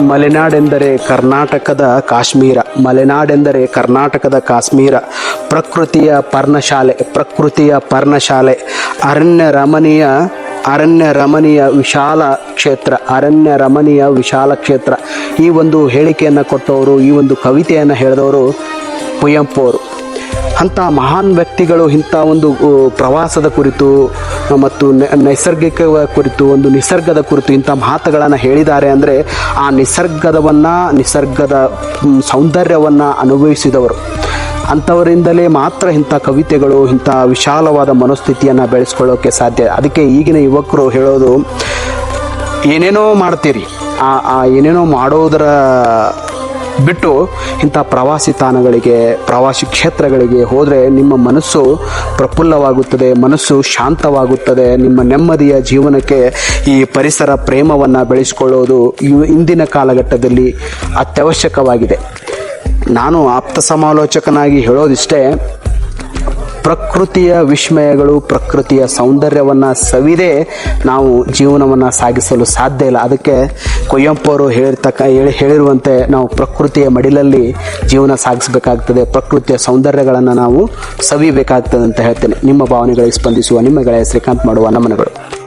ಮಲೆನಾಡೆಂದರೆ ಕರ್ನಾಟಕದ ಕಾಶ್ಮೀರ, ಮಲೆನಾಡೆಂದರೆ ಕರ್ನಾಟಕದ ಕಾಶ್ಮೀರ. ಪ್ರಕೃತಿಯ ಪರ್ಣಶಾಲೆ ಪ್ರಕೃತಿಯ ಪರ್ಣಶಾಲೆ. ಅರಣ್ಯ ರಮಣೀಯ ಅರಣ್ಯ ರಮಣೀಯ ವಿಶಾಲ ಕ್ಷೇತ್ರ, ಅರಣ್ಯ ರಮಣೀಯ ವಿಶಾಲ ಕ್ಷೇತ್ರ. ಈ ಒಂದು ಹೇಳಿಕೆಯನ್ನು ಕೊಟ್ಟವರು, ಈ ಒಂದು ಕವಿತೆಯನ್ನು ಹೇಳಿದವರು ಕುವೆಂಪು ಅವರು ಅಂಥ ಮಹಾನ್ ವ್ಯಕ್ತಿಗಳು ಇಂಥ ಒಂದು ಪ್ರವಾಸದ ಕುರಿತು ಮತ್ತು ನೈಸರ್ಗಿಕ ಕುರಿತು, ಒಂದು ನಿಸರ್ಗದ ಕುರಿತು ಇಂಥ ಮಾತುಗಳನ್ನು ಹೇಳಿದ್ದಾರೆ ಅಂದರೆ ಆ ನಿಸರ್ಗದವನ್ನು, ನಿಸರ್ಗದ ಸೌಂದರ್ಯವನ್ನು ಅನುಭವಿಸಿದವರು. ಅಂಥವರಿಂದಲೇ ಮಾತ್ರ ಇಂಥ ಕವಿತೆಗಳು, ಇಂಥ ವಿಶಾಲವಾದ ಮನಸ್ಥಿತಿಯನ್ನು ಬೆಳೆಸ್ಕೊಳ್ಳೋಕ್ಕೆ ಸಾಧ್ಯ. ಅದಕ್ಕೆ ಈಗಿನ ಯುವಕರು ಹೇಳೋದು, ಏನೇನೋ ಮಾಡ್ತೀರಿ ಆ, ಏನೇನೋ ಮಾಡೋದರ ಬಿಟ್ಟು ಇಂಥ ಪ್ರವಾಸಿ ತಾಣಗಳಿಗೆ, ಪ್ರವಾಸಿ ಕ್ಷೇತ್ರಗಳಿಗೆ ಹೋದರೆ ನಿಮ್ಮ ಮನಸ್ಸು ಪ್ರಫುಲ್ಲವಾಗುತ್ತದೆ, ಮನಸ್ಸು ಶಾಂತವಾಗುತ್ತದೆ. ನಿಮ್ಮ ನೆಮ್ಮದಿಯ ಜೀವನಕ್ಕೆ ಈ ಪರಿಸರ ಪ್ರೇಮವನ್ನು ಬೆಳೆಸಿಕೊಳ್ಳೋದು ಇವು ಇಂದಿನ ಕಾಲಘಟ್ಟದಲ್ಲಿ ಅತ್ಯವಶ್ಯಕವಾಗಿದೆ. ನಾನು ಆಪ್ತ ಸಮಾಲೋಚಕನಾಗಿ ಹೇಳೋದಿಷ್ಟೇ ಪ್ರಕೃತಿಯ ವಿಸ್ಮಯಗಳು, ಪ್ರಕೃತಿಯ ಸೌಂದರ್ಯವನ್ನು ಸವಿದೇ ನಾವು ಜೀವನವನ್ನು ಸಾಗಿಸಲು ಸಾಧ್ಯ ಇಲ್ಲ. ಅದಕ್ಕೆ ಕುವೆಂಪು ಅವರು ಹೇಳಿ, ಹೇಳಿರುವಂತೆ ನಾವು ಪ್ರಕೃತಿಯ ಮಡಿಲಲ್ಲಿ ಜೀವನ ಸಾಗಿಸಬೇಕಾಗ್ತದೆ. ಪ್ರಕೃತಿಯ ಸೌಂದರ್ಯಗಳನ್ನು ನಾವು ಸವಿಬೇಕಾಗ್ತದೆ ಅಂತ ಹೇಳ್ತೇನೆ. ನಿಮ್ಮ ಭಾವನೆಗಳಿಗೆ ಸ್ಪಂದಿಸುವ, ನಿಮ್ಮ ಗೆಳೆಯ ಶ್ರೀಕಾಂತ್ ಮಾಡುವ ನಮನಗಳು.